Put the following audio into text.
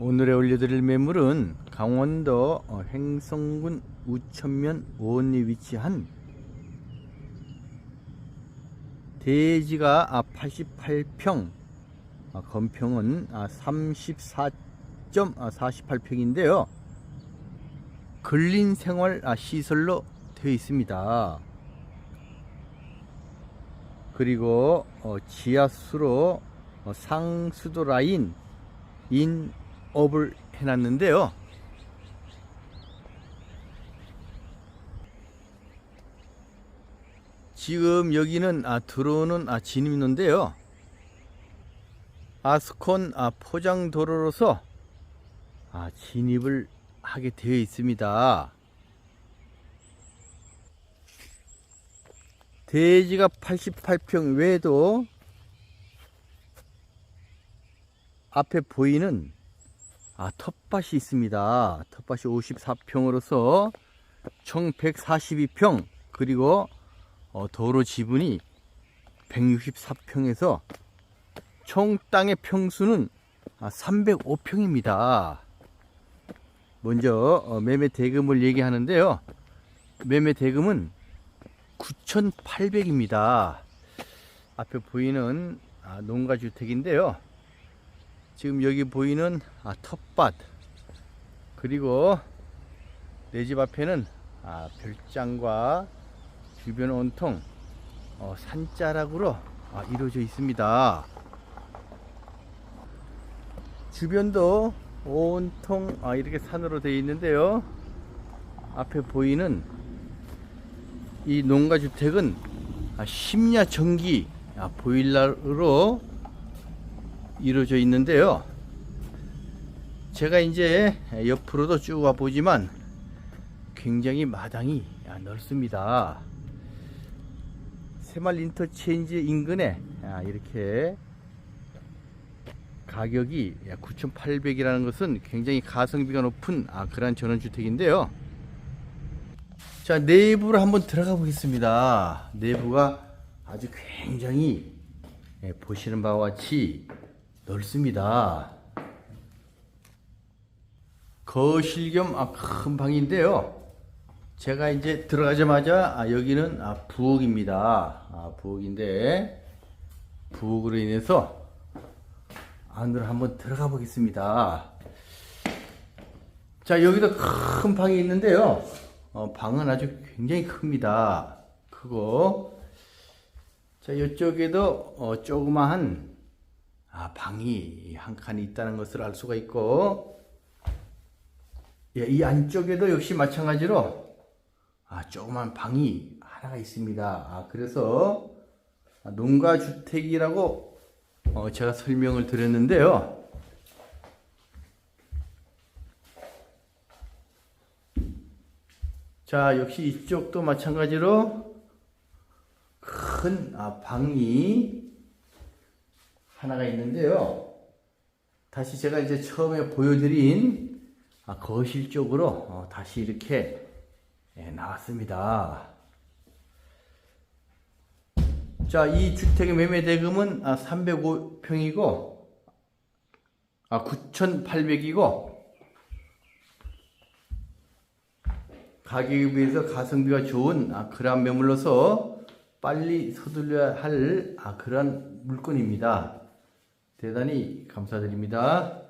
오늘에 올려드릴 매물은 강원도 어, 횡성군 우천면 원리 위치한 대지가 88평, 아, 건평은 34.48평인데요. 근린생활 아, 시설로 되어 있습니다. 그리고 어, 지하수로 어, 상수도 라인 인 업을 해놨는데요. 지금 여기는 아, 들어오는 아, 진입로인데요. 아스콘 아, 포장 도로로서 아, 진입을 하게 되어 있습니다. 대지가 88평 외에도 앞에 보이는 아, 텃밭이 있습니다. 텃밭이 54평으로서 총 142평 그리고 어, 도로 지분이 164평에서 총 땅의 평수는 아, 305평입니다. 먼저 어, 매매 대금을 얘기하는데요. 매매 대금은 9,800입니다. 앞에 보이는 아, 농가주택인데요. 지금 여기 보이는 아, 텃밭 그리고 내 집 앞에는 아, 별장과 주변 온통 어, 산자락으로 아, 이루어져 있습니다. 주변도 온통 아, 이렇게 산으로 되어 있는데요. 앞에 보이는 이 농가주택은 아, 심야 전기 아, 보일러로 이루어져 있는데요. 제가 이제 옆으로도 쭉 와보지만 굉장히 마당이 아, 넓습니다. 새말 인터체인지 인근에 아, 이렇게 가격이 9,800이라는 것은 굉장히 가성비가 높은 아, 그러한 전원주택인데요. 자, 내부로 한번 들어가 보겠습니다. 내부가 아주 굉장히 예, 보시는 바와 같이 넓습니다. 거실 겸큰 방인데요. 제가 이제 들어가자마자 아, 여기는 아, 부엌입니다. 아, 부엌인데 부엌으로 인해서 안으로 한번 들어가 보겠습니다. 자, 여기도 큰 방이 있는데요. 어, 방은 아주 굉장히 큽니다. 크고 자, 이쪽에도 어, 조그마한 아, 방이 한 칸이 있다는 것을 알 수가 있고 예, 이 안쪽에도 역시 마찬가지로 아, 조그만 방이 하나가 있습니다. 아, 그래서 농가 주택이라고 어, 제가 설명을 드렸는데요. 자, 역시 이쪽도 마찬가지로 큰 아, 방이 하나가 있는데요. 다시 제가 이제 처음에 보여드린 아, 거실 쪽으로 어, 다시 이렇게 예, 나왔습니다. 자, 이 주택의 매매 대금은 아, 305평이고 아, 9,800이고 가격에 비해서 가성비가 좋은 아, 그러한 매물로서 빨리 서둘러야 할 아, 그러한 물건입니다. 대단히 감사드립니다.